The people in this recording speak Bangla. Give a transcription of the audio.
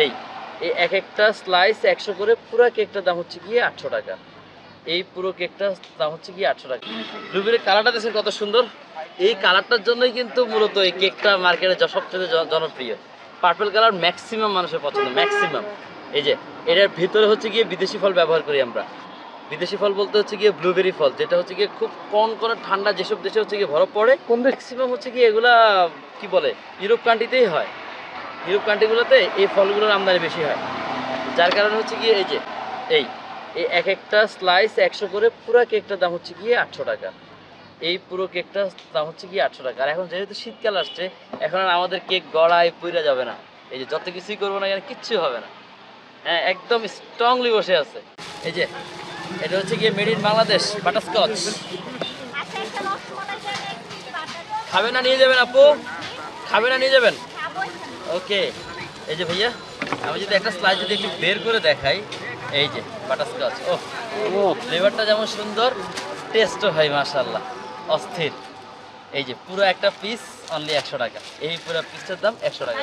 এই এই এক একটা স্লাইস একশো করে পুরো কেকটার দাম হচ্ছে গিয়ে আটশো টাকা। এই পুরো কেকটার দাম হচ্ছে গিয়ে আটশো টাকা। ব্লুবেরির কালারটা দেখছেন কত সুন্দর? এই কালারটার জন্যই কিন্তু মূলত এই কেকটা মার্কেটে সবচেয়ে জনপ্রিয়। পার্পল কালার ম্যাক্সিমাম মানুষের পছন্দ ম্যাক্সিমাম এই যে এটার ভিতরে হচ্ছে গিয়ে বিদেশি ফল ব্যবহার করি আমরা। বিদেশি ফল বলতে হচ্ছে গিয়ে ব্লুবেরি ফল যেটা হচ্ছে গিয়ে খুব কম কোনো ঠান্ডা যেসব দেশে হচ্ছে গিয়ে বরফ পড়ে কোন ম্যাক্সিমাম হচ্ছে গিয়ে এগুলা কি বলে ইউরোপ কান্ট্রিতেই হয়। ইউরোপ কান্ট্রিগুলোতে এই ফলগুলোর আমদানি বেশি হয়। যার কারণে হচ্ছে গিয়ে এই যে, এই এই এক একটা স্লাইস একশো করে পুরো কেকটার দাম হচ্ছে গিয়ে আটশো টাকা। এই পুরো কেকটার দাম হচ্ছে গিয়ে আটশো টাকা। আর এখন যেহেতু শীতকাল আসছে, এখন আর আমাদের কেক গড়ায় পুইরা যাবে না। এই যে যত কিছুই করব না কেন কিচ্ছু হবে না। হ্যাঁ একদম স্ট্রংলি বসে আছে। এই যে, এটা হচ্ছে গিয়ে মেড ইন বাংলাদেশ বাটারস্কচ খাবে না নিয়ে যাবেন আপু? খাবে না নিয়ে যাবেন? ওকে এই যে ভাইয়া আমি যদি একটা স্লাইস যদি একটু বের করে দেখাই এই যে বাটারস্কচ ও ও ফ্লেভারটা যেমন সুন্দর টেস্টও হয় মাশাল্লাহ অস্থির। এই যে পুরো একটা পিস অনলি একশো টাকা। এই পুরো পিসটার দাম একশো টাকা